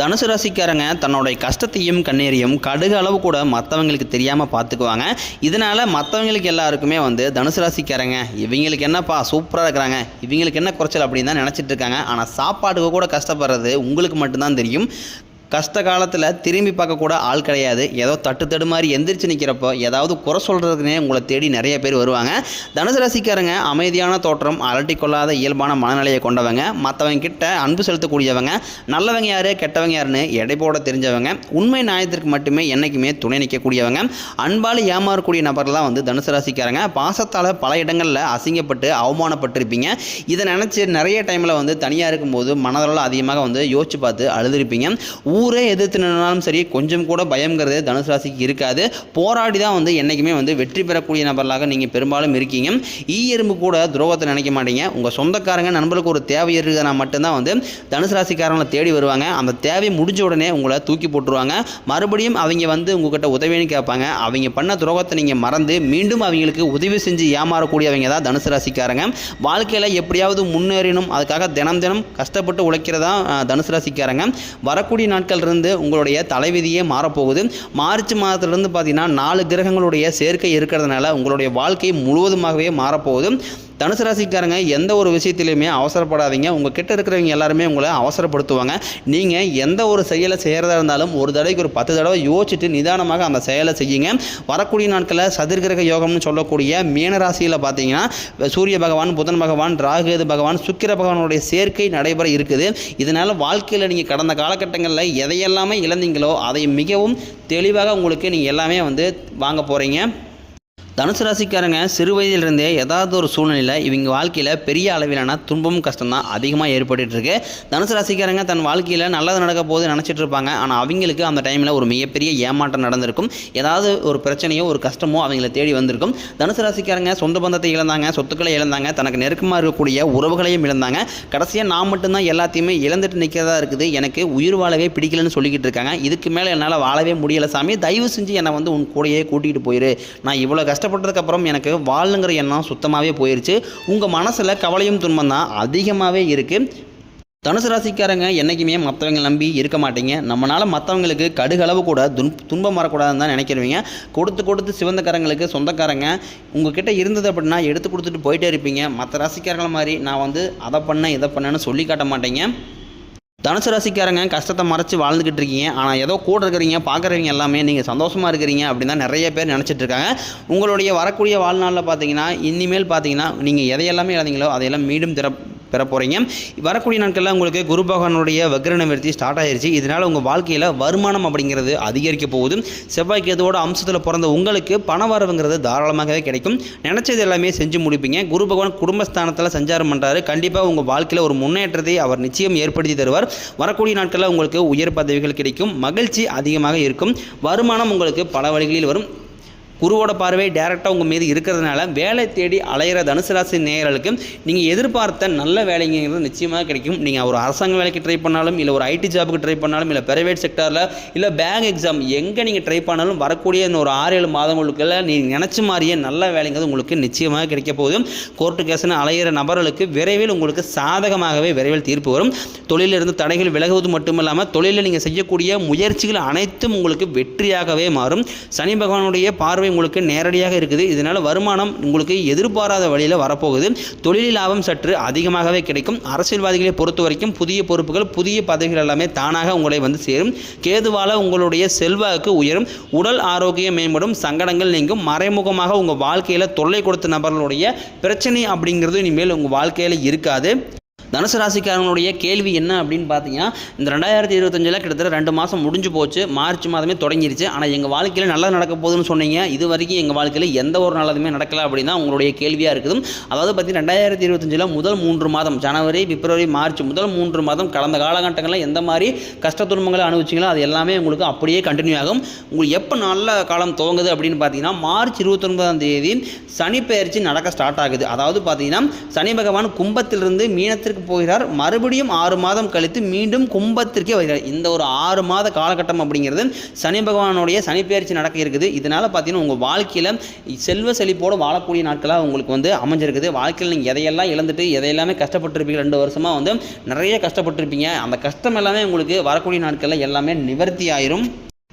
தனுசு ராசிக்காரங்க தன்னுடைய கஷ்டத்தையும் கண்ணீரையும் கடுகு அளவு கூட மற்றவங்களுக்கு தெரியாமல் பார்த்துக்குவாங்க இதனால் மற்றவங்களுக்கு எல்லாருக்குமே வந்து தனுசு ராசிக்காரங்க இவங்களுக்கு என்னப்பா சூப்பராக இருக்கிறாங்க இவங்களுக்கு என்ன குறைச்சல் அப்படின்னு தான் நினச்சிட்டு இருக்காங்க. ஆனால் சாப்பாட்டுக்கு கூட கஷ்டப்படுறது உங்களுக்கு மட்டும்தான் தெரியும். கஷ்ட காலத்தில் திரும்பி பார்க்கக்கூட ஆள் கிடையாது. ஏதோ தட்டு தடு மாதிரி எந்திரிச்சு நிற்கிறப்போ ஏதாவது குறை சொல்கிறதுக்குனே உங்களை தேடி நிறைய பேர் வருவாங்க. தனுசு ராசிக்காரங்க அமைதியான தோற்றம் அலட்டி கொள்ளாத இயல்பான மனநிலையை கொண்டவங்க. மற்றவங்க கிட்ட அன்பு செலுத்தக்கூடியவங்க. நல்லவங்க யார் கெட்டவங்க யாருன்னு எடை போட தெரிஞ்சவங்க. உண்மை நியாயத்திற்கு மட்டுமே என்றைக்குமே துணை நிற்கக்கூடியவங்க. அன்பால் ஏமாறக்கூடிய நபர் தான் வந்து தனுசு ராசிக்காரங்க. பாசத்தால் பல இடங்களில் அசிங்கப்பட்டு அவமானப்பட்டிருப்பீங்க. இதை நினச்சி நிறைய டைமில் வந்து தனியாக இருக்கும்போது மனதளவில் அதிகமாக வந்து யோசிச்சு பார்த்து அழுதுருப்பீங்க. ஊரே எதிர்த்து நின்னாலும் சரி கொஞ்சம் கூட பயங்கிறது தனுசு ராசிக்கு இருக்காது. போராடி தான் வந்து என்றைக்குமே வந்து வெற்றி பெறக்கூடிய நபர்களாக நீங்கள் பெரும்பாலும் இருக்கீங்க. ஈ எறும்பு கூட துரோகத்தை நினைக்க மாட்டீங்க. உங்கள் சொந்தக்காரங்க நண்பர்களுக்கு ஒரு தேவை இருக்குதுன்னா மட்டும்தான் வந்து தனுசு ராசிக்காரங்களை தேடி வருவாங்க. அந்த தேவை முடிஞ்ச உடனே உங்களை தூக்கி போட்டுருவாங்க. மறுபடியும் அவங்க வந்து உங்ககிட்ட உதவின்னு கேட்பாங்க. அவங்க பண்ண துரோகத்தை நீங்கள் மறந்து மீண்டும் அவங்களுக்கு உதவி செஞ்சு ஏமாறக்கூடியவங்க தான் தனுசு ராசிக்காரங்க. வாழ்க்கையில் எப்படியாவது முன்னேறணும். அதுக்காக தினம் தினம் கஷ்டப்பட்டு உழைக்கிறதா தனுசு ராசிக்காரங்க. வரக்கூடிய நாட்கள் இருந்து உங்களுடைய தலைவிதியே மாறப்போகுது. மார்ச் மாதத்துலேருந்து பார்த்தீங்கன்னா நாலு கிரகங்களுடைய சேர்க்கை இருக்கிறதுனால உங்களுடைய வாழ்க்கை முழுவதுமாகவே மாறப்போகுது. தனுசு ராசிக்காரங்க எந்த ஒரு விஷயத்திலையுமே அவசரப்படாதீங்க. உங்கள் கிட்ட இருக்கிறவங்க எல்லாருமே உங்களை அவசரப்படுத்துவாங்க. நீங்கள் எந்த ஒரு செயலை செய்கிறதா இருந்தாலும் ஒரு தடவைக்கு ஒரு பத்து தடவை யோசிச்சுட்டு நிதானமாக அந்த செயலை செய்யுங்க. வரக்கூடிய நாட்களில் சதுர்கிரக யோகம்னு சொல்லக்கூடிய மீனராசியில் பார்த்தீங்கன்னா சூரிய பகவான் புதன் பகவான் ராகுகேது பகவான் சுக்கிர பகவானுடைய சேர்க்கை நடைபெற இருக்குது. இதனால் வாழ்க்கையில் நீங்கள் கடந்த காலகட்டங்களில் எதையெல்லாமே இழந்தீங்களோ அதை மிகவும் தெளிவாக உங்களுக்கு நீங்கள் எல்லாமே வந்து வாங்க போகிறீங்க தனுசு ராசிக்காரங்க சிறு வயதிலிருந்தே ஏதாவது ஒரு சூழ்நிலையில் இவங்க வாழ்க்கையில் பெரிய அளவிலான துன்பமும் கஷ்டம் தான் அதிகமாக ஏற்பட்டுட்டு இருக்கு தனுசு ராசிக்காரங்க தன் வாழ்க்கையில் நல்லது நடக்க போது நினச்சிட்டு இருப்பாங்க. ஆனால் அவங்களுக்கு அந்த டைமில் ஒரு மிகப்பெரிய ஏமாற்றம் நடந்திருக்கும். ஏதாவது ஒரு பிரச்சனையோ ஒரு கஷ்டமோ அவங்கள தேடி வந்திருக்கும். தனுசு ராசிக்காரங்க சொந்த பந்தத்தை இழந்தாங்க சொத்துக்களை இழந்தாங்க தனக்கு நெருக்கமாக இருக்கக்கூடிய உறவுகளையும் இழந்தாங்க. கடைசியாக நான் மட்டும்தான் எல்லாத்தையுமே இழந்துட்டு நிற்கிறதா இருக்குது. எனக்கு உயிர் வாழவே பிடிக்கலன்னு சொல்லிக்கிட்டு இருக்காங்க. இதுக்கு மேலே என்னால் வாழவே முடியலை சாமி. தயவு செஞ்சு என்னை வந்து உன் கூடயே கூட்டிகிட்டு போயிரு. நான் இவ்வளோ கஷ்டம் கஷ்டப்பட்டதுக்கப்புறம் எனக்கு வாழுங்கிற எண்ணம் சுத்தமாகவே போயிடுச்சு உங்கள் மனசில் கவலையும் துன்பம் தான் அதிகமாகவே இருக்குது தனுசு ராசிக்காரங்க என்றைக்குமே மற்றவங்க நம்பி இருக்க மாட்டீங்க. நம்மளால் மற்றவங்களுக்கு கடுகளவு கூட துன் துன்பம் வரக்கூடாதுன்னு தான் நினைக்கிறவங்க. கொடுத்து கொடுத்து சிவந்தக்காரங்களுக்கு சொந்தக்காரங்க உங்ககிட்ட இருந்தது அப்படின்னா எடுத்து கொடுத்துட்டு போயிட்டே இருப்பீங்க. மற்ற ராசிக்காரங்கள மாதிரி நான் வந்து அதை பண்ணேன் இதை பண்ணேன்னு சொல்லி காட்ட மாட்டேங்க. தனுசு ராசிக்காரங்க கஷ்டத்தை மறைச்சு வாழ்ந்துக்கிட்டு இருக்கீங்க. ஆனால் ஏதோ கூட இருக்கிறீங்க பார்க்குறவங்க எல்லாமே நீங்கள் சந்தோஷமாக இருக்கிறீங்க அப்படின்னு தான் நிறைய பேர் நினச்சிட்டு இருக்காங்க. உங்களுடைய வரக்கூடிய வாழ்நாளில் பார்த்தீங்கன்னா இனிமேல் பார்த்தீங்கன்னா நீங்கள் எதையெல்லாமே இழந்தீங்களோ அதையெல்லாம் மீண்டும் திற பெற போகிறீங்க வரக்கூடிய நாட்களில் உங்களுக்கு குரு பகவானுடைய வக்ர நிவர்த்தி ஸ்டார்ட் ஆயிருச்சு. இதனால் உங்கள் வாழ்க்கையில் வருமானம் அப்படிங்கிறது அதிகரிக்க போகுது. செவ்வாய் கேதுவோட அம்சத்தில் பிறந்த உங்களுக்கு பண வரவுங்கிறது தாராளமாகவே கிடைக்கும். நினச்சது எல்லாமே செஞ்சு முடிப்பீங்க. குரு பகவான் குடும்பஸ்தானத்தில் சஞ்சாரம் பண்ணுறாரு கண்டிப்பாக உங்கள் வாழ்க்கையில் ஒரு முன்னேற்றத்தை அவர் நிச்சயம் ஏற்படுத்தி தருவார். வரக்கூடிய நாட்களில் உங்களுக்கு உயர் பதவிகள் கிடைக்கும். மகிழ்ச்சி அதிகமாக இருக்கும். வருமானம் உங்களுக்கு பல வழிகளில் வரும். குருவோட பார்வை டேரெக்டாக உங்கள் மீது இருக்கிறதுனால வேலை தேடி அலையிற தனுசு ராசி நேயர்களுக்கு நீங்கள் எதிர்பார்த்த நல்ல வேலைங்கிறது நிச்சயமாக கிடைக்கும். நீங்கள் ஒரு அரசாங்க வேலைக்கு ட்ரை பண்ணாலும் இல்லை ஒரு ஐடி ஜாபுக்கு ட்ரை பண்ணாலும் இல்லை பிரைவேட் செக்டரில் இல்லை பேங்க் எக்ஸாம் எங்கே நீங்கள் ட்ரை பண்ணாலும் வரக்கூடிய இந்த ஒரு ஆறு ஏழு மாதங்களுக்குள்ள நீங்கள் நினச்ச மாதிரியே நல்ல வேலைங்கிறது உங்களுக்கு நிச்சயமாக கிடைக்க போகுது. கோர்ட்டு கேஸ்னு அலையிற நபர்களுக்கு விரைவில் உங்களுக்கு சாதகமாகவே விரைவில் தீர்ப்பு வரும். தொழிலிருந்து தடைகள் விலகுவது மட்டுமல்லாமல் தொழிலில் நீங்கள் செய்யக்கூடிய முயற்சிகள் அனைத்தும் உங்களுக்கு வெற்றியாகவே மாறும். சனி பகவானுடைய பார்வை உங்களுக்கு நேரடியாக இருக்குது. இதனால் வருமானம் உங்களுக்கு எதிர்பாராத வழியில் வரப்போகுது. தொழில் லாபம் சற்று அதிகமாகவே கிடைக்கும். அரசியல்வாதிகளை பொறுத்த வரைக்கும் புதிய பொறுப்புகள் புதிய பதவிகள் எல்லாமே தானாக உங்களை வந்து சேரும். கேதுவால உங்களுடைய செல்வாக்கு உயரும். உடல் ஆரோக்கியம் மேம்படும். சங்கடங்கள் நீங்கும். மறைமுகமாக உங்கள் வாழ்க்கையில் தொல்லை கொடுத்த நபர்களுடைய பிரச்சனை அப்படிங்கிறது இனிமேல் உங்கள் வாழ்க்கையில் இருக்காது. தனுசு ராசிக்காரங்களுடைய கேள்வி என்ன அப்படின்னு பார்த்தீங்கன்னா இந்த ரெண்டாயிரத்தி இருபத்தஞ்சில் கிட்டத்தட்ட ரெண்டு மாதம் முடிஞ்சு போச்சு. மார்ச் மாதமே தொடங்கிருச்சு. ஆனால் எங்கள் வாழ்க்கையில் நல்லது நடக்க போகுதுன்னு சொன்னீங்க. இது வரைக்கும் எங்கள் வாழ்க்கையில் எந்த ஒரு நல்லதுமே நடக்கல அப்படின்னா உங்களுடைய கேள்வியாக இருக்குது அதாவது பார்த்தீங்கன்னா ரெண்டாயிரத்தி இருபத்தஞ்சில் முதல் மூன்று மாதம் ஜனவரி பிப்ரவரி மார்ச் முதல் மூன்று மாதம் கடந்த காலகட்டங்களில் எந்த மாதிரி கஷ்ட துன்பங்களை அனுபவிச்சிங்களோ அது எல்லாமே உங்களுக்கு அப்படியே கண்டினியூ ஆகும். உங்களுக்கு எப்போ நல்ல காலம் துவங்குது அப்படின்னு பார்த்தீங்கன்னா மார்ச் இருபத்தொன்பதாம் தேதி சனி பெயர்ச்சி நடக்க ஸ்டார்ட் ஆகுது. அதாவது பார்த்தீங்கன்னா சனி பகவான் கும்பத்திலிருந்து மீனத்திற்கு போகிறார். மறுபடியும் ஆறு மாதம் கழித்து மீண்டும் கும்பத்திற்கே வருகிறார். இந்த ஒரு ஆறு மாத காலகட்டம் அப்படிங்கிறது சனி பகவானுடைய சனிப்பெயர்ச்சி நடக்க இருக்குது. இதனால் பார்த்தீங்கன்னா உங்கள் வாழ்க்கையில் செல்வ செழிப்போடு வாழக்கூடிய நாட்களாக உங்களுக்கு வந்து அமைஞ்சிருக்குது. வாழ்க்கையில் நீங்கள் எதையெல்லாம் இழந்துட்டு எதையெல்லாமே கஷ்டப்பட்டிருப்பீங்க ரெண்டு வருஷமாக வந்து நிறைய கஷ்டப்பட்டிருப்பீங்க. அந்த கஷ்டம் எல்லாமே உங்களுக்கு வரக்கூடிய நாட்களில் எல்லாமே நிவர்த்தி ஆயிரும்.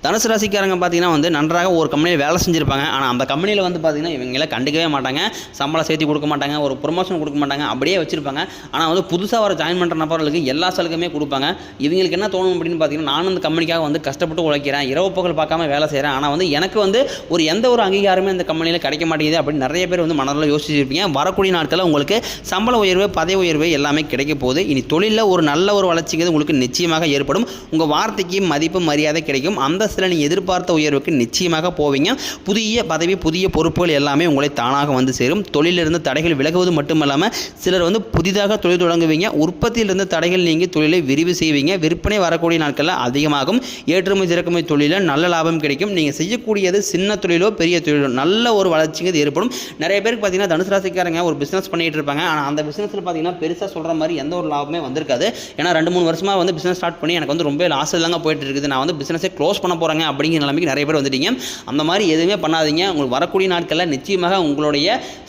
தனுசு ராசிக்காரங்க பார்த்தீங்கன்னா வந்து நன்றாக ஒரு கம்பெனியில் வேலை செஞ்சுருப்பாங்க. ஆனால் அந்த கம்பெனியில் வந்து பார்த்தீங்கன்னா இவங்கள கண்டுக்கவே மாட்டாங்க. சம்பளம் சேர்த்து கொடுக்க மாட்டாங்க. ஒரு ப்ரொமோஷன் கொடுக்க மாட்டாங்க. அப்படியே வச்சிருப்பாங்க. ஆனால் வந்து புதுசாக வர ஜாயின் பண்ணுற நபர்களுக்கு எல்லா சலுகையுமே கொடுப்பாங்க. இவங்களுக்கு என்ன தோணும் அப்படின்னு பார்த்தீங்கன்னா நானும் அந்த கம்பெனிக்காக வந்து கஷ்டப்பட்டு உழைக்கிறேன். இரவு பகல் பார்க்காம வேலை செய்கிறேன் ஆனால் வந்து எனக்கு வந்து ஒரு எந்த ஒரு அங்கீகாரமே அந்த கம்பெனியில் கிடைக்க மாட்டேங்குது அப்படின்னு நிறைய பேர் வந்து மனதில் யோசிச்சிருப்பீங்க. வரக்கூடிய நாட்களில் உங்களுக்கு சம்பள உயர்வு பதவி உயர்வு எல்லாமே கிடைக்க போகுது. இனி தொழிலில் ஒரு நல்ல ஒரு வளர்ச்சிங்கிறது உங்களுக்கு நிச்சயமாக ஏற்படும். உங்கள் வார்த்தைக்கு மதிப்பு மரியாதை கிடைக்கும். அந்த சில நீங்கள் எதிர்பார்த்த உயர்வுக்கு நிச்சயமாக போவீங்க. புதிய பதவி புதிய பொறுப்புகள் எல்லாமே உங்களை தானாக வந்து சேரும். தொழிலிருந்து தடைகள் விலகுவது மட்டுமல்லாமல் சிலர் வந்து புதிதாக தொழில் தொடங்குவீங்க. உற்பத்தியிலிருந்து தடைகள் நீங்கி தொழிலை விரிவு செய்வீங்க. விற்பனை வரக்கூடிய நாட்களில் அதிகமாகும். ஏற்றுமதி இறக்குமதி தொழிலில் நல்ல லாபம் கிடைக்கும். நீங்கள் செய்யக்கூடியது சின்ன தொழிலோ பெரிய தொழிலோ நல்ல ஒரு வளர்ச்சிங்கிறது ஏற்படும். நிறைய பேருக்கு பார்த்தீங்கன்னா தனுசு ராசிக்காரங்க ஒரு பிஸ்னஸ் பண்ணிட்டு இருப்பாங்க. ஆனால் அந்த பிஸ்னஸில் பார்த்தீங்கன்னா பெருசாக சொல்கிற மாதிரி எந்த ஒரு லாபமே வந்திருக்காது. ஏன்னா ரெண்டு மூணு வருஷமாக வந்து பிஸ்னஸ் ஸ்டார்ட் பண்ணி எனக்கு வந்து ரொம்ப லாஸ் இல்லாமல் போயிட்டு இருக்குது. நான் வந்து பிஸ்னஸே க்ளோஸ் பண்ண போகிறாங்க அப்படிங்கிற நிலைமைக்கு நிறைய பேர் வந்துட்டீங்க. அந்த மாதிரி எதுவுமே பண்ணாதீங்க. உங்களுக்கு வரக்கூடிய நாட்களில் நிச்சயமாக உங்களுடைய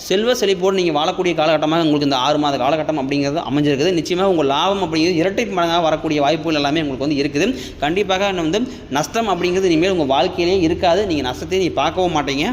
செல்வ செழிப்போடு நீங்கள் வாழக்கூடிய காலகட்டமாக உங்களுக்கு இந்த ஆறு மாத காலகட்டம் அப்படிங்கிறது அமைஞ்சிருக்குது. நிச்சயமாக உங்கள் லாபம் அப்படிங்கிறது இரட்டை மடங்காக வரக்கூடிய வாய்ப்புகள் எல்லாமே உங்களுக்கு வந்து இருக்குது. கண்டிப்பாக வந்து நஷ்டம் அப்படிங்கிறது இனிமேல் உங்கள் வாழ்க்கையிலேயே இருக்காது. நீங்கள் நஷ்டத்தை நீ பார்க்கவும் மாட்டீங்க.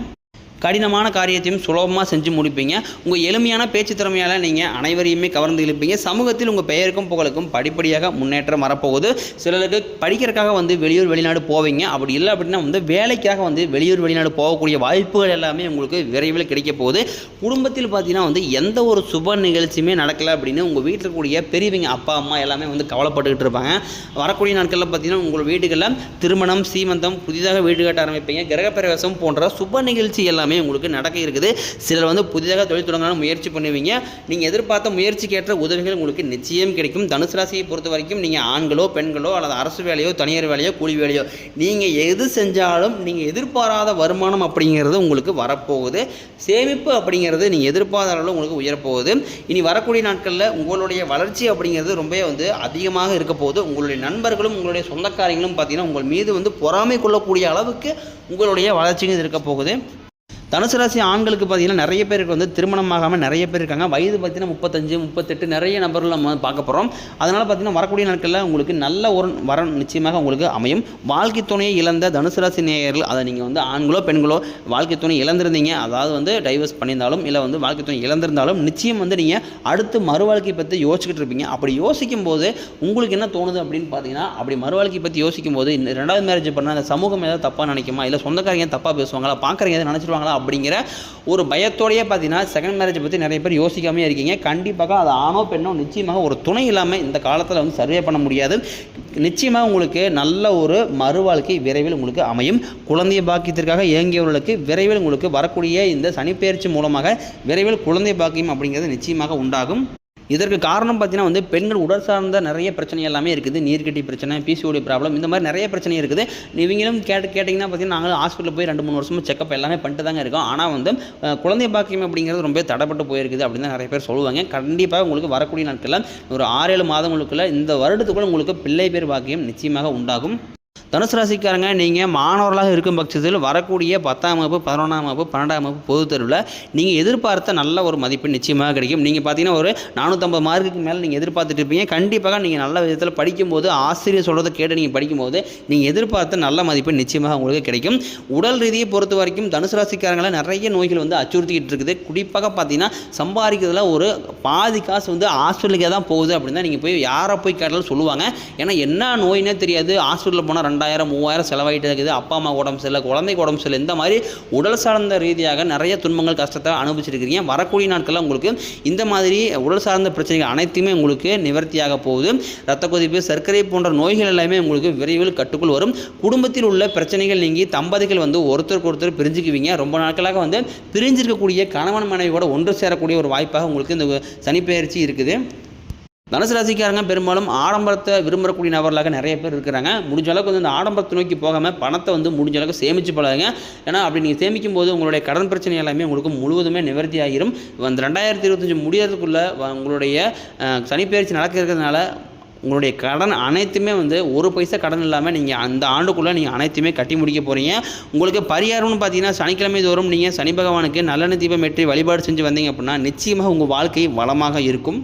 கடினமான காரியத்தையும் சுலபமாக செஞ்சு முடிப்பீங்க. உங்கள் எளிமையான பேச்சு திறமையால் நீங்கள் அனைவரையுமே கவர்ந்து இழுப்பீங்க. சமூகத்தில் உங்கள் பெயருக்கும் புகழுக்கும் படிப்படியாக முன்னேற்றம் வரப்போகுது. சிலருக்கு படிக்கிறதுக்காக வந்து வெளியூர் வெளிநாடு போவீங்க. அப்படி இல்லை அப்படின்னா வந்து வேலைக்காக வந்து வெளியூர் வெளிநாடு போகக்கூடிய வாய்ப்புகள் எல்லாமே உங்களுக்கு விரைவில் கிடைக்க போகுது. குடும்பத்தில் பார்த்தீங்கன்னா வந்து எந்த ஒரு சுப நிகழ்ச்சியுமே நடக்கலை அப்படின்னு உங்கள் வீட்டில் இருக்கக்கூடிய பெரியவங்க அப்பா அம்மா எல்லாமே வந்து கவலைப்பட்டுக்கிட்டு இருப்பாங்க. வரக்கூடிய நாட்களில் பார்த்தீங்கன்னா உங்கள் வீடுகளில் திருமணம் சீமந்தம் புதிதாக வீடு கட்ட ஆரம்பிப்பீங்க. கிரகப்பிரவேசம் போன்ற சுப நிகழ்ச்சி எல்லாம் உங்களுக்கு நடக்க இருக்குது. சிலர் வந்து புதிதாக தொழில் தொடங்கலாம் முயற்சி பண்ணுவீங்க. நீங்கள் எதிர்பார்த்த முயற்சிக்கேற்ற உதவிகள் உங்களுக்கு நிச்சயம் கிடைக்கும். தனுசு ராசியை பொறுத்த வரைக்கும் நீங்கள் ஆண்களோ பெண்களோ அல்லது அரசு வேலையோ தனியார் வேலையோ கூலி வேலையோ நீங்கள் எது செஞ்சாலும் நீங்கள் எதிர்பாராத வருமானம் அப்படிங்கிறது உங்களுக்கு வரப்போகுது. சேமிப்பு அப்படிங்கிறது நீங்கள் எதிர்பாராத அளவில் உங்களுக்கு உயரப்போகுது. இனி வரக்கூடிய நாட்களில் உங்களுடைய வளர்ச்சி அப்படிங்கிறது ரொம்ப வந்து அதிகமாக இருக்க போகுது. உங்களுடைய நண்பர்களும் உங்களுடைய சொந்தக்காரங்களும் பார்த்தீங்கன்னா உங்கள் மீது வந்து பொறாமை கொள்ளக்கூடிய அளவுக்கு உங்களுடைய வளர்ச்சிங்கிறது இருக்க போகுது. தனுசு ராசி ஆண்களுக்கு பார்த்தீங்கன்னா நிறைய பேருக்கு வந்து திருமணம் ஆகாமல் நிறைய பேர் இருக்காங்க. வயது பார்த்தீங்கன்னா முப்பத்தஞ்சு முப்பத்தெட்டு நிறைய நபர்கள் நம்ம பார்க்க போகிறோம் அதனால் பார்த்தீங்கன்னா வரக்கூடிய நாட்களில் உங்களுக்கு நல்ல ஒரு வரம் நிச்சயமாக உங்களுக்கு அமையும். வாழ்க்கை துணையை இழந்த தனுசு ராசி நேயர்கள் அதை நீங்கள் வந்து ஆண்களோ பெண்களோ வாழ்க்கை துணை இழந்திருந்தீங்க. அதாவது வந்து டைவர்ஸ் பண்ணியிருந்தாலும் இல்லை வந்து வாழ்க்கை துணை இழந்திருந்தாலும் நிச்சயம் வந்து நீங்கள் அடுத்து மறுவாழ்க்கை பற்றி யோசிச்சுக்கிட்டு இருப்பீங்க. அப்படி யோசிக்கும் போது உங்களுக்கு என்ன தோணுது அப்படின்னு பார்த்தீங்கன்னா அப்படி மறுவாழ்க்கை பற்றி யோசிக்கும் போது இந்த ரெண்டாவது மேரேஜ் பண்ணால் அந்த சமூகம் ஏதாவது தப்பாக நினைக்குமா? இல்லை சொந்தக்காரங்க தப்பாக பேசுவாங்களா? பார்க்குறீங்க எதாவது நினச்சிருவாங்களா? அப்படிங்கிற ஒரு பயத்தோடையே பார்த்தீங்கன்னா செகண்ட் மேரேஜ் பற்றி நிறைய பேர் யோசிக்காமே இருக்கீங்க. கண்டிப்பாக அது ஆணோ பெண்ணோ நிச்சயமாக ஒரு துணை இல்லாமல் இந்த காலத்தில் வந்து சர்வே பண்ண முடியாது. நிச்சயமாக உங்களுக்கு நல்ல ஒரு மறுவாழ்க்கை விரைவில் உங்களுக்கு அமையும். குழந்தை பாக்கியத்திற்காக இயங்கியவர்களுக்கு விரைவில் உங்களுக்கு வரக்கூடிய இந்த சனிப்பெயர்ச்சி மூலமாக விரைவில் குழந்தை பாக்கியம் அப்படிங்கிறது நிச்சயமாக உண்டாகும். இதற்கு காரணம் பார்த்தீங்கன்னா வந்து பெண்கள் உடல் சார்ந்த நிறைய பிரச்சனை எல்லாமே இருக்குது. நீர்க்கட்டி பிரச்சனை பிசிஓடி ப்ராப்ளம் இந்த மாதிரி நிறைய பிரச்சனை இருக்குது. இவங்களும் கேட்டு கேட்டிங்கன்னா பார்த்தீங்கன்னா நாங்கள் ஹாஸ்பிட்டல் போய் ரெண்டு மூணு வருஷமாக செக்கப் எல்லாமே பண்ணிட்டு தாங்க இருக்கோம். ஆனால் வந்து குழந்தை பாக்கியம் அப்படிங்கிறது ரொம்ப தடைப்பட்டு போயிருக்குது அப்படின்னு தான் நிறைய பேர் சொல்லுவாங்க. கண்டிப்பாக உங்களுக்கு வரக்கூடிய நாட்களில் ஒரு ஆறு ஏழு மாதங்களுக்குள்ள இந்த வருடத்துக்குள்ள உங்களுக்கு பிள்ளை பேர் பாக்கியம் நிச்சயமாக உண்டாகும். தனுசு ராசிக்காரங்க நீங்கள் மாணவர்களாக இருக்கும் பட்சத்தில் வரக்கூடிய பத்தாம் வகுப்பு பதினொன்றாம் வகுப்பு பன்னெண்டாம் வகுப்பு பொதுத் தேர்வில் நீங்கள் எதிர்பார்த்த நல்ல ஒரு மதிப்பு நிச்சயமாக கிடைக்கும். நீங்கள் பார்த்தீங்கன்னா ஒரு நானூற்றம்பது மார்க்குக்கு மேலே நீங்கள் எதிர்பார்த்துட்டு இருப்பீங்க. கண்டிப்பாக நீங்கள் நல்ல விதத்தில் படிக்கும்போது ஆசிரியர் சொல்கிறத கேட்டு நீங்கள் படிக்கும்போது நீங்கள் எதிர்பார்த்த நல்ல மதிப்பு நிச்சயமாக உங்களுக்கு கிடைக்கும். உடல் ரீதியை பொறுத்த வரைக்கும் தனுசு ராசிக்காரங்களை நிறைய நோய்கள் வந்து அச்சுறுத்திக்கிட்டு இருக்குது. குறிப்பாக பார்த்தீங்கன்னா சம்பாதிக்கிறதுல ஒரு பாதி காசு வந்து ஹாஸ்பிட்டலுக்கே தான் போகுது அப்படின்னு தான் நீங்கள் போய் யாரை போய் கேட்டாலும் சொல்லுவாங்க. ஏன்னா என்ன நோயினே தெரியாது. ஹாஸ்பிட்டலில் போனால் ரெண்டாயிரம் மூவாயிரம் செலவாயிட்டு இருக்குது அப்பா அம்மா உடம்பு சரியில்லை குழந்தைக்கு உடம்பு சரியில்லை. இந்த மாதிரி உடல் சார்ந்த ரீதியாக நிறைய துன்பங்கள் கஷ்டத்தை அனுபவிச்சிருக்கிறீங்க. வரக்கூடிய நாட்களில் உங்களுக்கு இந்த மாதிரி உடல் சார்ந்த பிரச்சனைகள் அனைத்துமே உங்களுக்கு நிவர்த்தியாக போகுது. ரத்த கொதிப்பு சர்க்கரை போன்ற நோய்கள் எல்லாமே உங்களுக்கு விரைவில் கட்டுக்குள் வரும். குடும்பத்தில் உள்ள பிரச்சனைகள் நீங்கி தம்பதிகள் வந்து ஒருத்தருக்கு ஒருத்தர் பிரிஞ்சுக்குவீங்க. ரொம்ப நாட்களாக வந்து பிரிஞ்சிருக்கக்கூடிய கணவன் மனைவியோட ஒன்று சேரக்கூடிய ஒரு வாய்ப்பாக உங்களுக்கு இந்த சனிப்பெயர்ச்சி இருக்குது. தனுசு ராசிக்காரங்க பெரும்பாலும் ஆடம்பரத்தை விரும்பக்கூடிய நபர்களாக நிறைய பேர் இருக்கிறாங்க. முடிஞ்ச அளவுக்கு வந்து இந்த ஆடம்பரத்தை நோக்கி போகாமல் பணத்தை வந்து முடிஞ்ச அளவுக்கு சேமித்து பழகுங்க ஏன்னா அப்படி நீங்கள் சேமிக்கும் போது உங்களுடைய கடன் பிரச்சனை எல்லாமே உங்களுக்கு முழுவதுமே நிவர்த்தி ஆகிரும். அந்த ரெண்டாயிரத்தி இருபத்தஞ்சி முடியறதுக்குள்ளே உங்களுடைய அஹ், சனிப்பெயர்ச்சி நடக்க இருக்கிறதுனால உங்களுடைய கடன் அனைத்துமே வந்து ஒரு பைசா கடன் இல்லாமல் நீங்கள் அந்த ஆண்டுக்குள்ளே நீங்கள் அனைத்துமே கட்டி முடிக்க போகிறீங்க உங்களுக்கு பரிகாரம்னு பார்த்தீங்கன்னா சனிக்கிழமை தோறும் நீங்கள் சனி பகவானுக்கு நல்லெண்ணெய் தீபம் ஏற்றி வழிபாடு செஞ்சு வந்தீங்க அப்படின்னா நிச்சயமாக உங்கள் வாழ்க்கை வளமாக இருக்கும்.